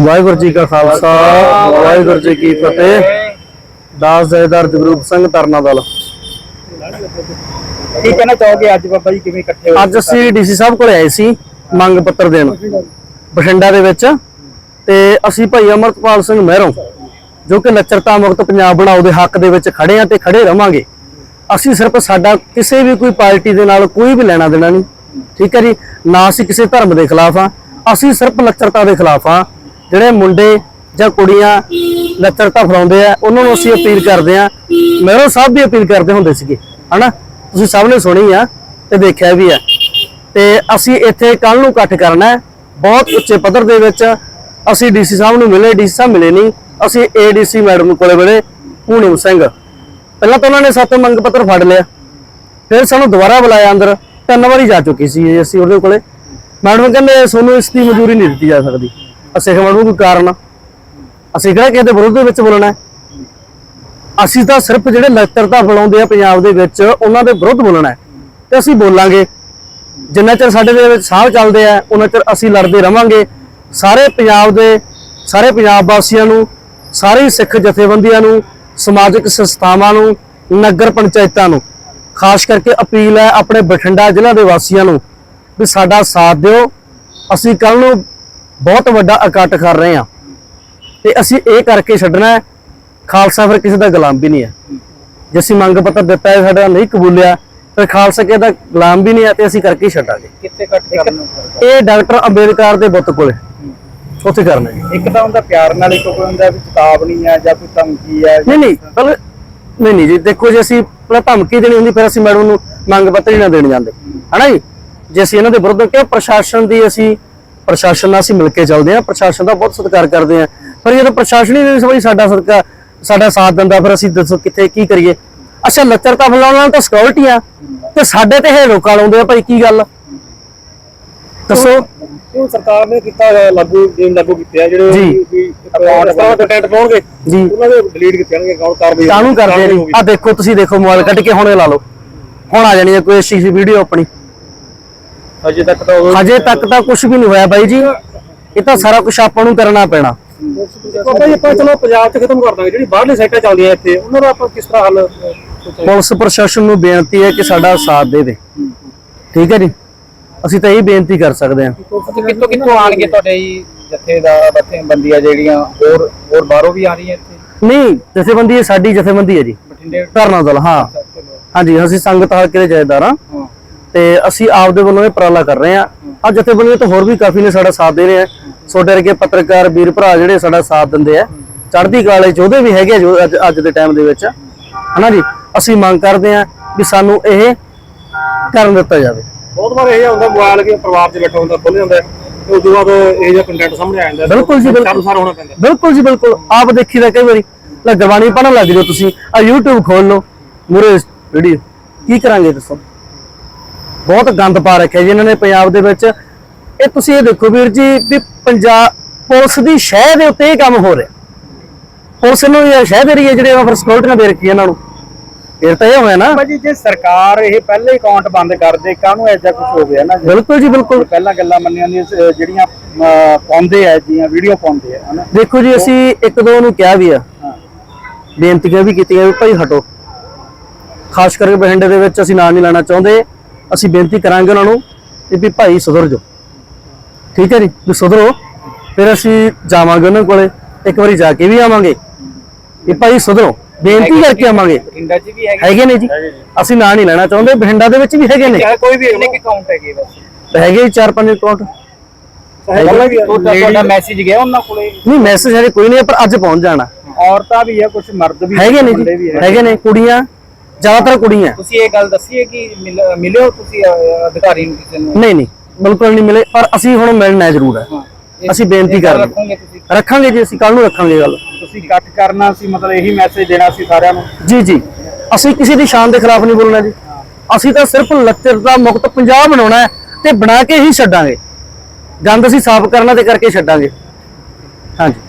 ਵਾਹਿਗੁਰੂ ਜੀ ਕਾ ਖਾਲਸਾ ਵਾਹਿਗੁਰੂ ਜੀ ਕੀ ਫਤਿਹ। ਦਾਸ ਜੈਦਾਰ ਜਗਰੂਪ ਸਿੰਘ ਤਰਨਾ ਦਲ। ਕੀ ਕਹਿਣਾ ਚਾਹੋਗੇ ਅੱਜ ਬਾਬਾ ਜੀ ਕਿਵੇਂ ਇਕੱਠੇ ਹੋਏ ਅੱਜ ਅਸੀਂ ਡੀਸੀ ਸਾਹਿਬ ਕੋਲ ਆਏ ਸੀ ਮੰਗ ਪੱਤਰ ਦੇਣ। ਬਠਿੰਡਾ ਦੇ ਵਿੱਚ। ਤੇ ਅਸੀਂ ਭਾਈ ਅਮਰਤਪਾਲ ਸਿੰਘ ਮਹਿਰੋਂ ਜੋ ਕਿ ਲੱਚਰਤਾ ਮੁਕਤ ਪੰਜਾਬ ਬਣਾਓ ਦੇ ਹੱਕ ਦੇ ਵਿੱਚ ਖੜੇ ਆ ਤੇ ਖੜੇ ਰਵਾਂਗੇ। ਅਸੀਂ ਸਿਰਫ ਸਾਡਾ ਕਿਸੇ ਵੀ ਕੋਈ ਪਾਰਟੀ ਦੇ ਨਾਲ ਕੋਈ ਵੀ ਲੈਣਾ ਦੇਣਾ ਨਹੀਂ। ਠੀਕ ਹੈ ਜੀ? ਨਾ ਅਸੀਂ ਕਿਸੇ ਧਰਮ ਦੇ ਖਿਲਾਫ ਆ ਅਸੀਂ ਸਿਰਫ ਲੱਚਰਤਾ ਦੇ ਖਿਲਾਫ ਆ ਜਿਹੜੇ ਮੁੰਡੇ ਜਾਂ ਕੁੜੀਆਂ ਲੱਚਰਤਾ ਫਲਾਉਂਦੇ ਆ, ਉਹਨਾਂ ਨੂੰ ਅਸੀਂ ਅਪੀਲ ਕਰਦੇ ਆ ਮਹਿਰੋਂ ਸਾਹਿਬ ਵੀ ਅਪੀਲ ਕਰਦੇ ਹੁੰਦੇ ਸੀਗੇ, ਹਨਾ? ਤੁਸੀਂ ਸਭ ਨੇ ਸੁਣੀ ਆ ਤੇ ਦੇਖਿਆ ਵੀ ਆ। ਤੇ ਅਸੀਂ ਇੱਥੇ ਕੱਲ ਨੂੰ ਇਕੱਠ ਕਰਨਾ ਬਹੁਤ ਉੱਚੇ ਪੱਧਰ ਦੇ ਵਿੱਚ ਅਸੀਂ ਡੀਸੀ ਸਾਹਿਬ ਨੂੰ ਮਿਲੇ ਡੀਸੀ ਸਾਹਿਬ ਮਿਲੇ ਨਹੀਂ, ਅਸੀਂ ਏਡੀਸੀ ਮੈਡਮ ਕੋਲੇ ਮਿਲੇ, ਪੂਨਮ ਸਿੰਘ। ਪਹਿਲਾਂ ਤਾਂ ਉਹਨਾਂ ਨੇ ਸਾਤੋਂ ਮੰਗ ਪੱਤਰ ਫੜ ਲਿਆ, ਫਿਰ ਸਾਨੂੰ ਦੁਬਾਰਾ ਬੁਲਾਇਆ ਅੰਦਰ, ਤਿੰਨ ਵਾਰੀ ਜਾ ਚੁੱਕੀ ਸੀ ਅਸੀਂ ਉਹਦੇ ਕੋਲੇ। ਮੈਡਮ ਕਹਿੰਦੇ ਤੁਹਾਨੂੰ ਇਸ ਦੀ ਮਨਜ਼ੂਰੀ ਨਹੀਂ ਦਿੱਤੀ ਜਾ ਸਕਦੀ। ਅਸੀਂ ਕਿਹਾ ਮੈਡਮ ਕੋਈ ਕਾਰਨ ਆ? ਅਸੀਂ ਕਿਹੜਾ ਕਿਸੇ ਦੇ ਵਿਰੁੱਧ ਦੇ ਵਿੱਚ ਬੋਲਣਾ ਹੈ? ਅਸੀਂ ਤਾਂ ਸਿਰਫ ਜਿਹੜੇ ਲੱਚਰਤਾ ਫਲਾਉਂਦੇ ਆ ਪੰਜਾਬ ਦੇ ਵਿੱਚ, ਉਹਨਾਂ ਦੇ ਵਿਰੁੱਧ ਬੋਲਣਾ ਹੈ ਤੇ ਅਸੀਂ ਬੋਲਾਂਗੇ ਜਿੰਨਾ ਚਿਰ ਸਾਡੇ ਦੇ ਵਿੱਚ ਸਾਹ ਚੱਲਦੇ ਆ, ਉਹਨਾਂ ਚਿਰ ਅਸੀਂ ਲੜਦੇ ਰਵਾਂਗੇ ਸਾਰੇ ਪੰਜਾਬ ਦੇ, ਸਾਰੇ ਪੰਜਾਬ ਵਾਸੀਆਂ ਨੂੰ, ਸਾਰੇ ਸਿੱਖ ਜਥੇਬੰਦੀਆਂ ਨੂੰ, ਸਮਾਜਿਕ ਸੰਸਥਾਵਾਂ ਨੂੰ, ਨਗਰ ਪੰਚਾਇਤਾਂ ਨੂੰ, ਖਾਸ ਕਰਕੇ ਅਪੀਲ ਹੈ ਆਪਣੇ ਬਠਿੰਡਾ ਜ਼ਿਲ੍ਹਾ ਦੇ ਵਾਸੀਆਂ ਨੂੰ ਵੀ ਸਾਡਾ ਸਾਥ ਦਿਓ ਅਸੀਂ ਕੱਲ ਨੂੰ ਬਹੁਤ ਵੱਡਾ ਇਕੱਠ ਕਰ ਰਹੇ ਹਾਂ। ਤੇ ਅਸੀਂ ਇਹ ਕਰਕੇ ਛੱਡਣਾ ਖਾਲਸਾ ਫਿਰ ਕਿਸੇ ਦਾ ਗੁਲਾਮ ਵੀ ਨਹੀਂ ਹੈ। ਜੇ ਅਸੀਂ ਮੰਗ ਪੱਤਰ ਦਿੱਤਾ ਹੈ ਸਾਡਾ ਨਹੀਂ ਕਬੂਲਿਆ ਫਿਰ ਖਾਲਸਾ ਕਿਸੇ ਦਾ ਗੁਲਾਮ ਵੀ ਨਹੀਂ ਹੈ ਤੇ ਅਸੀਂ ਕਰਕੇ ਛੱਡਾਂਗੇ। ਕਿੱਥੇ ਇਕੱਠ ਕਰਨਾ ਇਹ ਡਾਕਟਰ ਅੰਬੇਦਕਰ ਦੇ ਬੁੱਤ ਕੋਲੇ ਉੱਥੇ ਕਰਨਾ ਇੱਕ ਤਾਂ ਹੁੰਦਾ ਪਿਆਰ ਨਾਲ ਇੱਕ ਕੋਈ ਹੁੰਦਾ ਵੀ ਚੇਤਾਵਨੀ ਹੈ ਜਾਂ ਕੋਈ ਧਮਕੀ ਹੈ ਨਹੀਂ ਨਹੀਂ ਪਹਿਲੇ ਨਹੀਂ ਨਹੀਂ ਜੀ ਦੇਖੋ ਜੇ ਅਸੀਂ ਪਹਿਲਾਂ ਧਮਕੀ ਦੇਣੀ ਹੁੰਦੀ ਫਿਰ ਅਸੀਂ ਮੈਡਮ ਨੂੰ ਮੰਗ ਪੱਤਰ ਹੀ ਨਾ ਦੇਣ ਜਾਂਦੇ। ਹਨਾ ਜੀ? ਜੇ ਅਸੀਂ ਇਹਨਾਂ ਦੇ ਵਿਰੁੱਧ ਕਿ ਪ੍ਰਸ਼ਾਸਨ ਦੀ ਅਸੀਂ ਪ੍ਰਸ਼ਾਸਨ ਨਾਲ ਅਸੀਂ ਮਿਲ ਕੇ ਚੱਲਦੇ ਹਾਂ ਪ੍ਰਸ਼ਾਸਨ ਦਾ ਬਹੁਤ ਸਤਿਕਾਰ ਕਰਦੇ ਹਾਂ। ਪਰ ਜਦੋਂ ਪ੍ਰਸ਼ਾਸਨ ਹੀ ਨਹੀਂ ਸਭਈ ਸਾਡਾ ਸਦਕਾ ਸਾਡਾ ਸਾਥ ਦਿੰਦਾ ਫਿਰ ਅਸੀਂ ਦੱਸੋ ਕਿੱਥੇ ਕੀ ਕਰੀਏ? ਅੱਛਾ ਲੱਚਰਤਾ ਫਲਾਉਣ ਨਾਲ ਤਾਂ ਸਿਕਿਉਰਿਟੀ ਆ। ਤੇ ਸਾਡੇ ਤੇ ਇਹ ਲੋਕਾਂ ਲਾਉਂਦੇ ਆ ਭਾਈ ਕੀ ਗੱਲ? ਦੱਸੋ। ਉਹ ਸਰਕਾਰ ਨੇ ਕੀਤਾ ਲਾਗੂ ਗੇਮ ਲਾਗੂ ਕੀਤੇ ਆ ਜਿਹੜੇ ਜੀ। ਵੀ ਅਕਾਊਂਟ ਕੰਟੈਂਟ ਪਾਉਣਗੇ ਜੀ। ਉਹਨਾਂ ਦੇ ਡਿਲੀਟ ਕੀਤੇ ਜਾਣਗੇ ਅਕਾਊਂਟ ਕਾਰਵਾਈ ਕਾਹਨੂੰ ਕਰਦੇ ਆ ਆ ਦੇਖੋ ਤੁਸੀਂ ਦੇਖੋ ਮੋਬਾਈਲ ਕੱਢ ਕੇ ਹੁਣੇ ਲਾ ਲਓ। ਹੁਣ ਆ ਜਾਣੀ ਹੈ ਕੋਈ ਸੀ ਵੀਡੀਓ ਆਪਣੀ। ਅਜੇ ਤੱਕ ਤਾਂ ਹਜੇ ਤੱਕ ਤਾਂ ਕੁਝ ਵੀ ਨਹੀਂ ਹੋਇਆ ਬਾਈ ਜੀ। ਇਹ ਤਾਂ ਸਾਰਾ ਕੁਝ ਆਪਾਂ ਨੂੰ ਕਰਨਾ ਪੈਣਾ। ਬਾਬਾ ਜੀ ਆਪਾਂ ਚਲੋ ਪੰਜਾਬ 'ਚ ਖਤਮ ਕਰ ਦਾਂਗੇ। ਜਿਹੜੀ ਬਾਹਰਲੇ ਸਾਈਟਾਂ ਚੱਲਦੀਆਂ ਇੱਥੇ ਉਹਨਾਂ ਦਾ ਆਪਾਂ ਕਿਸ ਤਰ੍ਹਾਂ ਹੱਲ ਅਹ, ਸੋਚਾਂਗੇ? ਪੁਲਿਸ ਪ੍ਰਸ਼ਾਸਨ ਨੂੰ ਬੇਨਤੀ ਹੈ ਕਿ ਸਾਡਾ ਸਾਥ ਦੇ ਦੇ। ਠੀਕ ਹੈ ਜੀ? ਅਸੀਂ ਤਾਂ ਇਹ ਬੇਨਤੀ ਕਰ ਸਕਦੇ ਹਾਂ। ਕਿੱਥੋਂ ਕਿੱਥੋਂ ਆਣਗੇ ਤੁਹਾਡੇ ਜੀ? ਜੱਥੇ ਦਾ ਬੱਥੇ ਬੰਦੀਆਂ ਜਿਹੜੀਆਂ ਹੋਰ ਹੋਰ ਬਾਹਰੋਂ ਵੀ ਆ ਰਹੀਆਂ ਇੱਥੇ? ਨਹੀਂ ਜਥੇਬੰਦੀ ਇਹ ਸਾਡੀ ਜਥੇਬੰਦੀ ਹੈ ਜੀ। ਬਠਿੰਡੇ ਧਰਨਾ ਦਲ ਹਾਂ। ਹਾਂਜੀ ਅਸੀਂ ਸੰਗਤ ਹਲਕੇ ਦੇ ਹਾਂ। ਤੇ ਅਸੀਂ ਆਪਦੇ ਵੱਲੋਂ ਇਹ ਉਪਰਾਲਾ ਕਰ ਰਹੇ ਹਾਂ। ਆ ਜਥੇਬੰਦੀਆਂ ਤੋਂ ਹੋਰ ਵੀ ਕਾਫੀ ਨੇ ਸਾਡਾ ਸਾਥ ਦੇ ਰਹੇ ਆ ਛੋਟੇ ਵਰਗੇ ਪੱਤਰਕਾਰ ਵੀਰ ਭਰਾ ਜਿਹੜੇ ਸਾਡਾ ਸਾਥ ਦਿੰਦੇ ਆ। ਚੜ੍ਹਦੀ ਕਾਲੇ ਉਹਦੇ ਵੀ ਹੈਗੇ ਆ ਜੋ ਅੱਜ ਦੇ ਟਾਈਮ ਦੇ ਵਿੱਚ। ਹਨਾ ਜੀ? ਅਸੀਂ ਮੰਗ ਕਰਦੇ ਆ ਵੀ ਸਾਨੂੰ ਇਹ ਕਰਨ ਦਿੱਤਾ ਜਾਵੇ। ਬਹੁਤ ਵਾਰ ਇਹ ਹੁੰਦਾ ਮੋਬਾਈਲ ਕੇ ਪਰਿਵਾਰ 'ਚ ਬੈਠਾ ਹੁੰਦਾ ਖੁੱਲ ਜਾਂਦਾ ਤੇ ਉਸ ਤੋਂ ਬਾਅਦ ਇਹ ਜਿਹਾ ਕੰਟੈਂਟ ਸਾਹਮਣੇ ਆ ਜਾਂਦਾ ਬਿਲਕੁਲ ਜੀ, ਬਿਲਕੁਲ। ਹੋਣਾ ਪੈਂਦਾ ਬਿਲਕੁਲ ਜੀ ਬਿਲਕੁਲ। ਆਪ ਦੇਖੀਦਾ ਕਈ ਵਾਰੀ ਲੈ ਗਰਬਾਣੀ ਪੜਨ ਲੱਗ ਜਾਓ ਤੁਸੀਂ ਆ YouTube ਖੋਲ ਲਓ। ਮੂਰੇ ਵੀਡੀਓ ਕੀ ਕਰਾਂਗੇ ਦੱਸੋ? ਬਹੁਤ ਗੰਦ ਪਾ ਰੱਖਿਆ ਜੀ ਇਹਨਾਂ ਨੇ ਪੰਜਾਬ ਦੇ ਵਿੱਚ। ਇਹ ਤੁਸੀਂ ਇਹ ਦੇਖੋ ਵੀਰ ਜੀ ਵੀ ਪੰਜਾਬ ਪੁਲਿਸ ਦੀ ਸ਼ਹਿ ਦੇ ਉੱਤੇ ਇਹ ਕੰਮ ਹੋ ਰਿਹਾ। ਪੁਲਿਸ ਨੂੰ ਇਹ ਸ਼ਹਿ ਦੇ ਰਹੀ ਹੈ ਜਿਹੜੇ ਫਿਰ ਸਿਕਿਉਰਿਟੀਆਂ ਦੇ ਰੱਖੀ ਇਹਨਾਂ ਨੂੰ। ਫਿਰ ਤਾਂ ਇਹ ਹੋਇਆ ਨਾ। ਭਾਜੀ ਜੇ ਸਰਕਾਰ ਇਹ ਪਹਿਲੇ ਅਕਾਊਂਟ ਬੰਦ ਕਰ ਦੇ ਕਾਹਨੂੰ ਐਜਾ ਕੁਝ ਹੋ ਗਿਆ ਨਾ ਬਿਲਕੁਲ ਜੀ ਬਿਲਕੁਲ। ਪਹਿਲਾਂ ਗੱਲਾਂ ਮੰਨੀਆਂ ਨੇ ਜਿਹੜੀਆਂ ਪਾਉਂਦੇ ਆ ਜੀਆਂ ਵੀਡੀਓ ਪਾਉਂਦੇ ਆ ਹਨਾ? ਦੇਖੋ ਜੀ ਅਸੀਂ ਇੱਕ ਦੋ ਨੂੰ ਕਿਹਾ ਵੀ ਆ। ਬੇਨਤੀਆਂ ਵੀ ਕੀਤੀਆਂ ਵੀ ਭਾਈ ਹਟੋ। ਖਾਸ ਕਰਕੇ ਬਠਿੰਡੇ ਦੇ ਵਿੱਚ ਅਸੀਂ ਨਾਂ ਨਹੀਂ ਲੈਣਾ ਚਾਹੁੰਦੇ। ਅਸੀਂ ਬੇਨਤੀ ਕਰਾਂਗੇ ਉਹਨਾਂ ਨੂੰ ਕਿ ਵੀ ਭਾਈ ਸੁਧਰ ਜਾਓ। ਠੀਕ ਹੈ ਜੀ? ਵੀ ਸੁਧਰੋ। ਫਿਰ ਅਸੀਂ ਜਾਵਾਂਗੇ ਉਹਨਾਂ ਕੋਲੇ। ਇੱਕ ਵਾਰੀ ਜਾ ਕੇ ਵੀ ਆਵਾਂਗੇ। ਵੀ ਭਾਈ ਸੁਧਰੋ। ਬੇਨਤੀ ਕਰਕੇ ਆਵਾਂਗੇ। ਬਠਿੰਡਾ 'ਚ ਵੀ ਹੈਗੇ ਹੈਗੇ ਨੇ ਜੀ। ਅਸੀਂ ਨਾਂ ਨਹੀਂ ਲੈਣਾ ਚਾਹੁੰਦੇ। ਬਠਿੰਡਾ ਦੇ ਵਿੱਚ ਵੀ ਹੈਗੇ ਨੇ। ਕੋਈ ਵੀ ਕਿੰਨੇ ਅਕਾਊਂਟ ਹੈਗੇ ਬਸ। ਹੈਗੇ ਜੀ ਚਾਰ ਪੰਜ ਅਕਾਊਂਟ ਪਹਿਲਾਂ ਵੀ ਤੁਹਾਡਾ ਮੈਸੇਜ ਗਿਆ ਉਹਨਾਂ ਕੋਲੇ? ਨਹੀਂ ਮੈਸੇਜ ਹਜੇ ਕੋਈ ਨਹੀਂ ਪਰ ਅੱਜ ਪਹੁੰਚ ਜਾਣਾ। ਔਰਤਾਂ ਵੀ ਆ ਕੁਝ ਮਰਦ ਵੀ ਹੈਗੇ ਨੇ ਮੁੰਡੇ ਜੀ ਵੀ। ਹੈਗੇ ਨੇ ਕੁੜੀਆਂ। ਜ਼ਿਆਦਾਤਰ ਕੁੜੀਆਂ। ਤੁਸੀਂ ਇਹ ਗੱਲ ਦੱਸੀ ਹੈ ਕਿ ਮਿਲ- ਮਿਲਿਓ ਤੁਸੀਂ ਅਧਿਕਾਰੀ ਨੂੰ ਕਿਸੇ ਨੂੰ? ਨਹੀਂ ਨਹੀਂ ਬਿਲਕੁਲ ਨਹੀਂ ਮਿਲੇ ਪਰ ਅਸੀਂ ਹੁਣ ਮਿਲਣਾ ਜ਼ਰੂਰ ਹੈ। ਹਾਂ। ਅਸੀਂ ਬੇਨਤੀ ਇਹ ਗੱਲ ਕਰਦੇ ਰੱਖੋਗੇ ਤੁਸੀਂ? ਰੱਖਾਂਗੇ ਜੀ ਅਸੀਂ ਕੱਲ ਨੂੰ ਰੱਖਾਂਗੇ ਗੱਲ। ਤੁਸੀਂ ਇਕੱਠ ਕਰਨਾ ਸੀ ਮਤਲਬ ਇਹੀ ਮੈਸੇਜ ਦੇਣਾ ਸੀ ਸਾਰਿਆਂ ਨੂੰ? ਜੀ ਜੀ। ਅਸੀਂ ਕਿਸੇ ਦੀ ਸ਼ਾਨ ਦੇ ਖਿਲਾਫ ਨਹੀਂ ਬੋਲਣਾ ਜੀ। ਅਸੀਂ ਤਾਂ ਸਿਰਫ ਲੱਚਰਤਾ ਮੁਕਤ ਪੰਜਾਬ ਬਣਾਉਣਾ ਹੈ ਤੇ ਬਣਾ ਕੇ ਹੀ ਛੱਡਾਂਗੇ। ਗੰਦ ਅਸੀਂ ਸਾਫ਼ ਕਰਨਾ ਤੇ ਕਰਕੇ ਛੱਡਾਂਗੇ। ਹਾਂਜੀ।